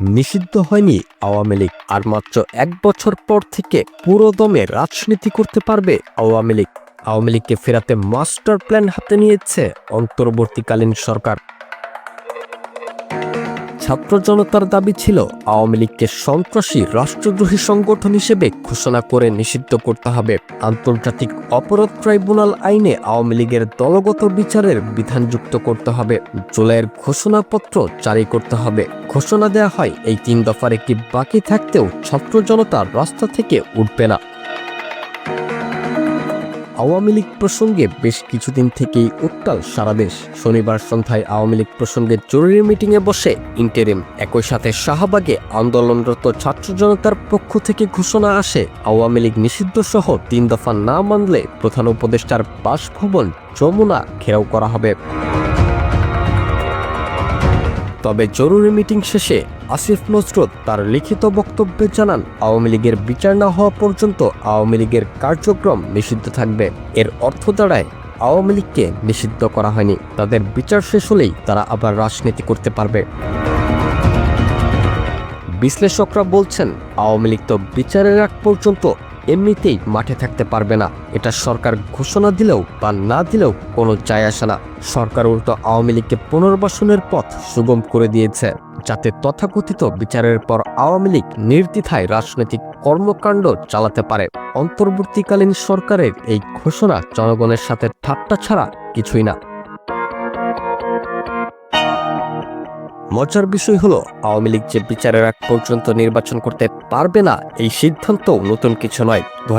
নিষিদ্ধ হয়নি আওয়ামী লীগ। আর মাত্র এক বছর পর থেকে পুরোদমে রাজনীতি করতে পারবে আওয়ামী লীগ। আওয়ামী লীগকে ফেরাতে মাস্টার প্ল্যান হাতে নিয়েছে অন্তর্বর্তীকালীন সরকার। ছাত্র জনতার দাবি ছিল আওয়ামী লীগকে সন্ত্রাসী রাষ্ট্রদ্রোহী সংগঠন হিসেবে ঘোষণা করে নিষিদ্ধ করতে হবে। আন্তর্জাতিক অপরাধ ট্রাইব্যুনাল আইনে আওয়ামী লীগের দলগত বিচারের বিধান যুক্ত করতে হবে। জুলাইয়ের ঘোষণাপত্র জারি করতে হবে। ঘোষণা দেয়া হয়, এই তিন দফার একটি বাকি থাকতেও ছাত্র জনতা রাস্তা থেকে উঠবে না। আওয়ামী লীগ প্রসঙ্গে বেশ কিছুদিন থেকেই উত্তাল সারা দেশ। শনিবার সন্ধ্যায় আওয়ামী লীগ প্রসঙ্গে জরুরি মিটিংয়ে বসে ইন্টেরিম একই সাথে শাহবাগে আন্দোলনরত ছাত্র জনতার পক্ষ থেকে ঘোষণা আসে। আওয়ামী লীগ নিষিদ্ধ সহ তিন দফা না মানলে প্রধান উপদেষ্টার বাসভবন যমুনা ঘেরাও করা হবে। তবে জরুরি মিটিং শেষে আসিফ নজরত তার লিখিত বক্তব্যে জানান, আওয়ামী লীগের বিচার না হওয়া পর্যন্ত আওয়ামী লীগের কার্যক্রম নিষিদ্ধ থাকবে। এর অর্থ দাঁড়ায়, আওয়ামী লীগকে নিষিদ্ধ করা হয়নি। তাদের বিচার শেষ হলেই তারা আবার রাজনীতি করতে পারবে। বিশ্লেষকরা বলছেন, আওয়ামী লীগ তো বিচারের আগ পর্যন্ত এমনিতেই মাঠে থাকতে পারবে না। এটা সরকার ঘোষণা দিলেও বা না দিলেও কোনো যায় আসে না। সরকার উল্টো আওয়ামী লীগকে পুনর্বাসনের পথ সুগম করে দিয়েছে, যাতে তথাকথিত বিচারের পর আওয়ামী লীগ নির্দ্বিধায় রাজনৈতিক কর্মকাণ্ড চালাতে পারে। অন্তর্বর্তীকালীন সরকারের এই ঘোষণা জনগণের সাথে ঠাট্টা ছাড়া কিছুই না। মজার বিষয় হলো, আওয়ামী লীগ যে বিচারের আগ পর্যন্ত নির্বাচন করতে পারবে না, এই সিদ্ধান্ত নতুন কিছু নয়। দু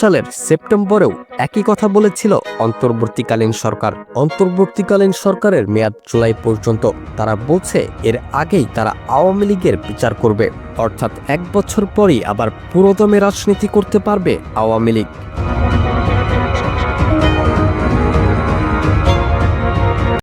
সালের সেপ্টেম্বরেও একই কথা বলেছিল অন্তর্বর্তীকালীন সরকার। অন্তর্বর্তীকালীন সরকারের মেয়াদ জুলাই পর্যন্ত তারা বলছে এর আগেই তারা আওয়ামী লীগের বিচার করবে। অর্থাৎ এক বছর পরই আবার পুরোদমে রাজনীতি করতে পারবে আওয়ামী লীগ।